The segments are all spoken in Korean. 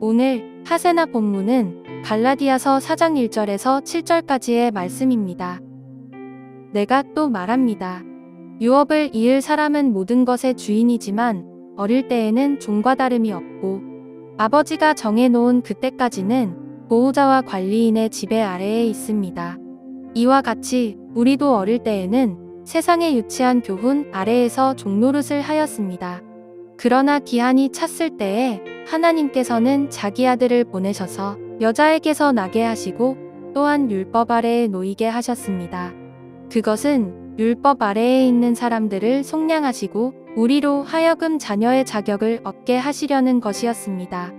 오늘 하세나 본문은 갈라디아서 4장 1절에서 7절까지의 말씀입니다. 내가 또 말합니다. 유업을 이을 사람은 모든 것의 주인이지만 어릴 때에는 종과 다름이 없고 아버지가 정해놓은 그때까지는 보호자와 관리인의 지배 아래에 있습니다. 이와 같이 우리도 어릴 때에는 세상의 유치한 교훈 아래에서 종노릇을 하였습니다. 그러나 기한이 찼을 때에 하나님께서는 자기 아들을 보내셔서 여자에게서 나게 하시고 또한 율법 아래에 놓이게 하셨습니다. 그것은 율법 아래에 있는 사람들을 속량하시고 우리로 하여금 자녀의 자격을 얻게 하시려는 것이었습니다.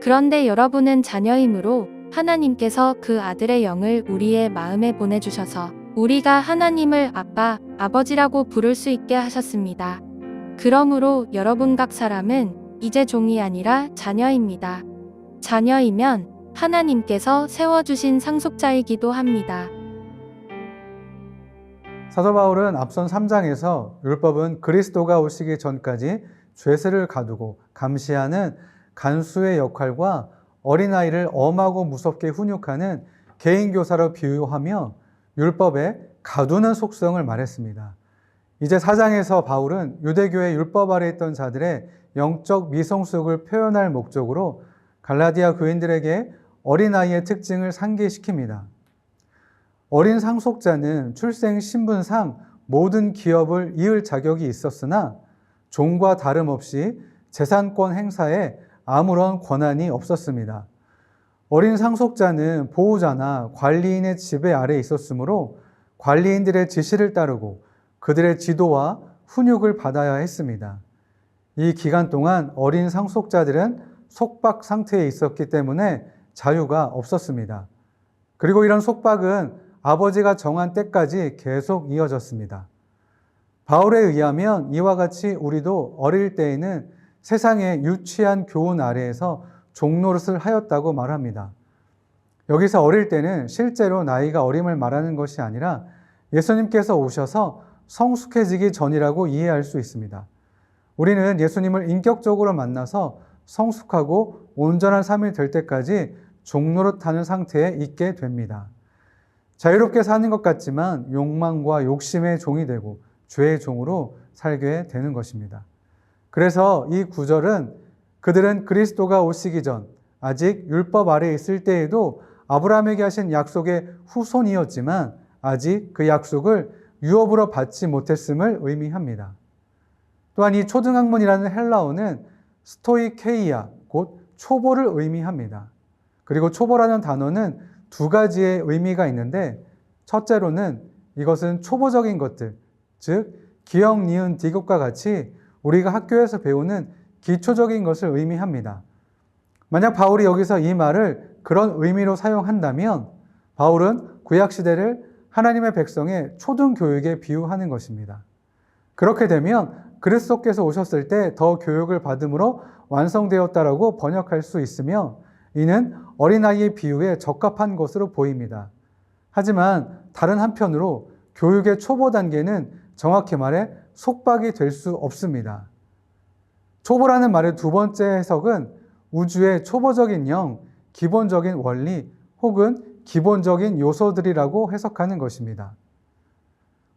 그런데 여러분은 자녀이므로 하나님께서 그 아들의 영을 우리의 마음에 보내주셔서 우리가 하나님을 아빠, 아버지라고 부를 수 있게 하셨습니다. 그러므로 여러분 각 사람은 이제 종이 아니라 자녀입니다. 자녀이면 하나님께서 세워주신 상속자이기도 합니다. 사도 바울은 앞선 3장에서 율법은 그리스도가 오시기 전까지 죄세를 가두고 감시하는 간수의 역할과 어린아이를 엄하고 무섭게 훈육하는 개인교사로 비유하며 율법의 가두는 속성을 말했습니다. 이제 4장에서 바울은 유대교의 율법 아래 있던 자들의 영적 미성숙을 표현할 목적으로 갈라디아 교인들에게 어린아이의 특징을 상기시킵니다. 어린 상속자는 출생 신분상 모든 기업을 이을 자격이 있었으나 종과 다름없이 재산권 행사에 아무런 권한이 없었습니다. 어린 상속자는 보호자나 관리인의 지배 아래 있었으므로 관리인들의 지시를 따르고 그들의 지도와 훈육을 받아야 했습니다. 이 기간 동안 어린 상속자들은 속박 상태에 있었기 때문에 자유가 없었습니다. 그리고 이런 속박은 아버지가 정한 때까지 계속 이어졌습니다. 바울에 의하면 이와 같이 우리도 어릴 때에는 세상의 유치한 교훈 아래에서 종노릇을 하였다고 말합니다. 여기서 어릴 때는 실제로 나이가 어림을 말하는 것이 아니라 예수님께서 오셔서 성숙해지기 전이라고 이해할 수 있습니다. 우리는 예수님을 인격적으로 만나서 성숙하고 온전한 삶이 될 때까지 종노릇하는 상태에 있게 됩니다. 자유롭게 사는 것 같지만 욕망과 욕심의 종이 되고 죄의 종으로 살게 되는 것입니다. 그래서 이 구절은 그들은 그리스도가 오시기 전 아직 율법 아래 있을 때에도 아브라함에게 하신 약속의 후손이었지만 아직 그 약속을 유업으로 받지 못했음을 의미합니다. 또한 이 초등학문이라는 헬라어는 스토이케이아, 곧 초보를 의미합니다. 그리고 초보라는 단어는 두 가지의 의미가 있는데 첫째로는 이것은 초보적인 것들, 즉 기억, 니은, 디귿과 같이 우리가 학교에서 배우는 기초적인 것을 의미합니다. 만약 바울이 여기서 이 말을 그런 의미로 사용한다면 바울은 구약 시대를 하나님의 백성의 초등 교육에 비유하는 것입니다. 그렇게 되면 그리스도께서 오셨을 때 더 교육을 받음으로 완성되었다라고 번역할 수 있으며 이는 어린아이의 비유에 적합한 것으로 보입니다. 하지만 다른 한편으로 교육의 초보 단계는 정확히 말해 속박이 될 수 없습니다. 초보라는 말의 두 번째 해석은 우주의 초보적인 영, 기본적인 원리 혹은 기본적인 요소들이라고 해석하는 것입니다.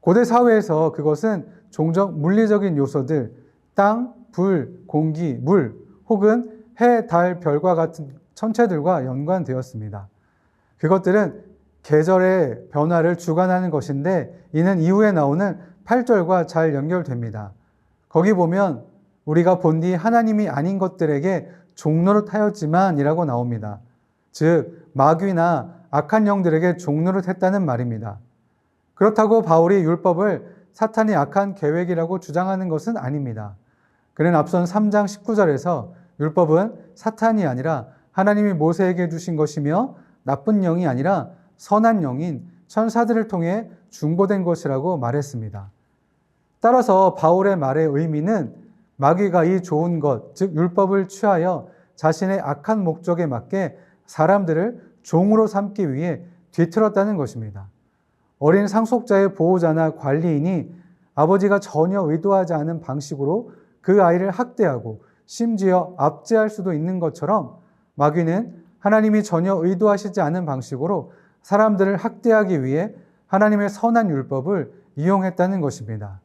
고대 사회에서 그것은 종종 물리적인 요소들, 땅, 불, 공기, 물 혹은 해, 달, 별과 같은 천체들과 연관되었습니다. 그것들은 계절의 변화를 주관하는 것인데 이는 이후에 나오는 8절과 잘 연결됩니다. 거기 보면 우리가 본뒤 하나님이 아닌 것들에게 종노릇하였지만 이라고 나옵니다. 즉 마귀나 악한 영들에게 종노릇했다는 말입니다. 그렇다고 바울이 율법을 사탄이 악한 계획이라고 주장하는 것은 아닙니다. 그는 앞선 3장 19절에서 율법은 사탄이 아니라 하나님이 모세에게 주신 것이며 나쁜 영이 아니라 선한 영인 천사들을 통해 중보된 것이라고 말했습니다. 따라서 바울의 말의 의미는 마귀가 이 좋은 것, 즉 율법을 취하여 자신의 악한 목적에 맞게 사람들을 종으로 삼기 위해 뒤틀었다는 것입니다. 어린 상속자의 보호자나 관리인이 아버지가 전혀 의도하지 않은 방식으로 그 아이를 학대하고 심지어 압제할 수도 있는 것처럼 마귀는 하나님이 전혀 의도하시지 않은 방식으로 사람들을 학대하기 위해 하나님의 선한 율법을 이용했다는 것입니다.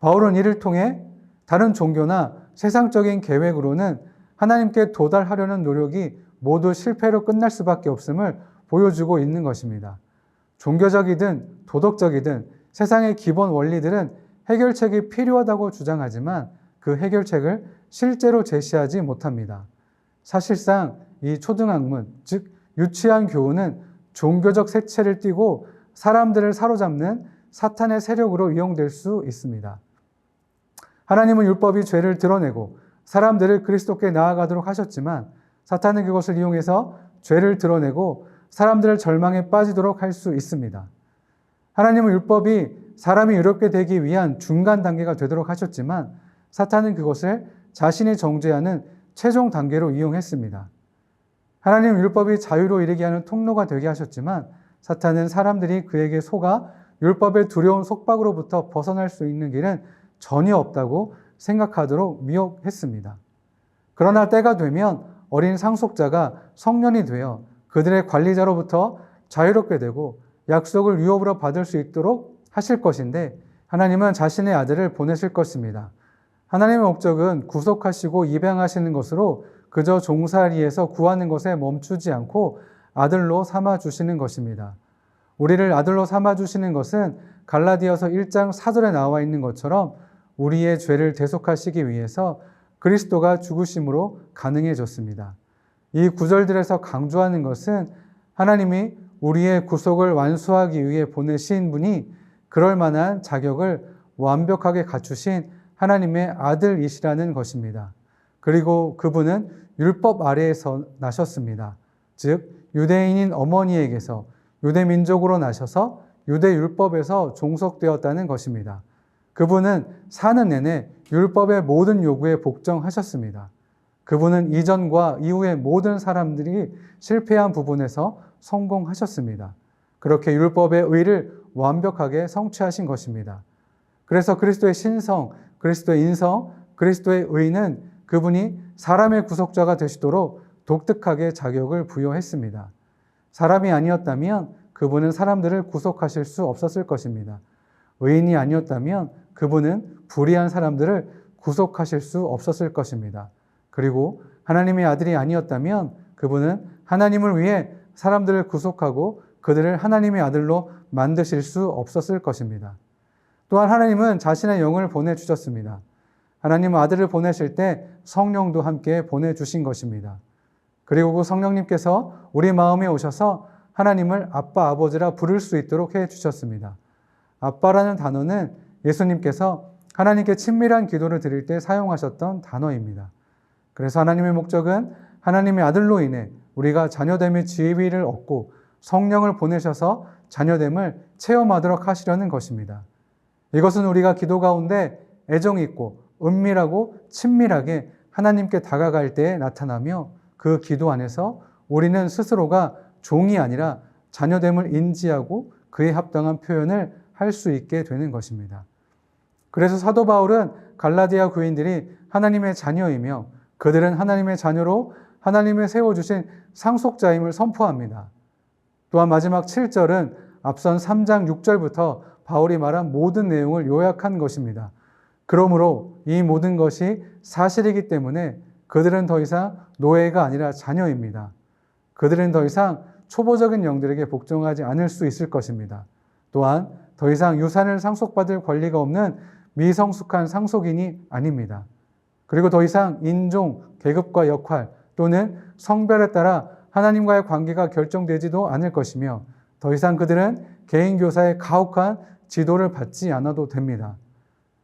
바울은 이를 통해 다른 종교나 세상적인 계획으로는 하나님께 도달하려는 노력이 모두 실패로 끝날 수밖에 없음을 보여주고 있는 것입니다. 종교적이든 도덕적이든 세상의 기본 원리들은 해결책이 필요하다고 주장하지만 그 해결책을 실제로 제시하지 못합니다. 사실상 이 초등학문, 즉 유치한 교훈은 종교적 색채를 띠고 사람들을 사로잡는 사탄의 세력으로 이용될 수 있습니다. 하나님은 율법이 죄를 드러내고 사람들을 그리스도께 나아가도록 하셨지만 사탄은 그것을 이용해서 죄를 드러내고 사람들을 절망에 빠지도록 할 수 있습니다. 하나님은 율법이 사람이 의롭게 되기 위한 중간 단계가 되도록 하셨지만 사탄은 그것을 자신이 정죄하는 최종 단계로 이용했습니다. 하나님 율법이 자유로 이르게 하는 통로가 되게 하셨지만 사탄은 사람들이 그에게 속아 율법의 두려운 속박으로부터 벗어날 수 있는 길은 전혀 없다고 생각하도록 미혹했습니다. 그러나 때가 되면 어린 상속자가 성년이 되어 그들의 관리자로부터 자유롭게 되고 약속을 유업으로 받을 수 있도록 하실 것인데 하나님은 자신의 아들을 보내실 것입니다. 하나님의 목적은 구속하시고 입양하시는 것으로 그저 종살이에서 구하는 것에 멈추지 않고 아들로 삼아 주시는 것입니다. 우리를 아들로 삼아 주시는 것은 갈라디아서 1장 4절에 나와 있는 것처럼 우리의 죄를 대속하시기 위해서 그리스도가 죽으심으로 가능해졌습니다. 이 구절들에서 강조하는 것은 하나님이 우리의 구속을 완수하기 위해 보내신 분이 그럴 만한 자격을 완벽하게 갖추신 하나님의 아들이시라는 것입니다. 그리고 그분은 율법 아래에서 나셨습니다. 즉, 유대인인 어머니에게서 유대 민족으로 나셔서 유대 율법에서 종속되었다는 것입니다. 그분은 사는 내내 율법의 모든 요구에 복종하셨습니다. 그분은 이전과 이후의 모든 사람들이 실패한 부분에서 성공하셨습니다. 그렇게 율법의 의를 완벽하게 성취하신 것입니다. 그래서 그리스도의 신성, 그리스도의 인성, 그리스도의 의는 그분이 사람의 구속자가 되시도록 독특하게 자격을 부여했습니다. 사람이 아니었다면 그분은 사람들을 구속하실 수 없었을 것입니다. 의인이 아니었다면 그분은 불의한 사람들을 구속하실 수 없었을 것입니다. 그리고 하나님의 아들이 아니었다면 그분은 하나님을 위해 사람들을 구속하고 그들을 하나님의 아들로 만드실 수 없었을 것입니다. 또한 하나님은 자신의 영을 보내주셨습니다. 하나님은 아들을 보내실 때 성령도 함께 보내주신 것입니다. 그리고 그 성령님께서 우리 마음에 오셔서 하나님을 아빠, 아버지라 부를 수 있도록 해 주셨습니다. 아빠라는 단어는 예수님께서 하나님께 친밀한 기도를 드릴 때 사용하셨던 단어입니다. 그래서 하나님의 목적은 하나님의 아들로 인해 우리가 자녀됨의 지위를 얻고 성령을 보내셔서 자녀됨을 체험하도록 하시려는 것입니다. 이것은 우리가 기도 가운데 애정 있고 은밀하고 친밀하게 하나님께 다가갈 때에 나타나며 그 기도 안에서 우리는 스스로가 종이 아니라 자녀됨을 인지하고 그에 합당한 표현을 할 수 있게 되는 것입니다. 그래서 사도 바울은 갈라디아 교인들이 하나님의 자녀이며 그들은 하나님의 자녀로 하나님의 세워주신 상속자임을 선포합니다. 또한 마지막 7절은 앞선 3장 6절부터 바울이 말한 모든 내용을 요약한 것입니다. 그러므로 이 모든 것이 사실이기 때문에 그들은 더 이상 노예가 아니라 자녀입니다. 그들은 더 이상 초보적인 영들에게 복종하지 않을 수 있을 것입니다. 또한 더 이상 유산을 상속받을 권리가 없는 미성숙한 상속인이 아닙니다. 그리고 더 이상 인종, 계급과 역할 또는 성별에 따라 하나님과의 관계가 결정되지도 않을 것이며 더 이상 그들은 개인 교사의 가혹한 지도를 받지 않아도 됩니다.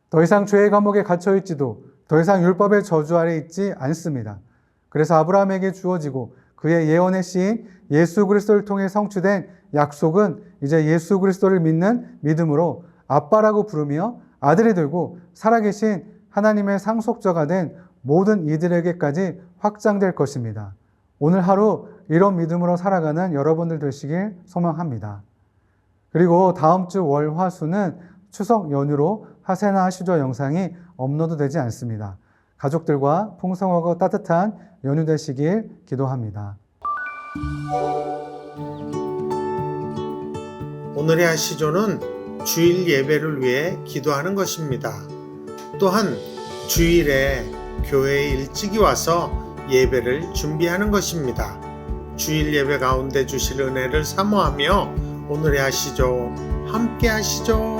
더 이상 죄의 감옥에 갇혀 있지도 더 이상 율법의 저주 아래 있지 않습니다. 그래서 아브라함에게 주어지고 그의 예언의 시인 예수 그리스도를 통해 성취된 약속은 이제 예수 그리스도를 믿는 믿음으로 아빠라고 부르며 아들이 되고 살아계신 하나님의 상속자가 된 모든 이들에게까지 확장될 것입니다. 오늘 하루 이런 믿음으로 살아가는 여러분들 되시길 소망합니다. 그리고 다음 주 월, 화, 수는 추석 연휴로 하세나 하시죠 영상이 업로드 되지 않습니다. 가족들과 풍성하고 따뜻한 연휴 되시길 기도합니다. 오늘의 하시조는 주일 예배를 위해 기도하는 것입니다. 또한 주일에 교회에 일찍이 와서 예배를 준비하는 것입니다. 주일 예배 가운데 주실 은혜를 사모하며 오늘의 하시조 함께 하시죠.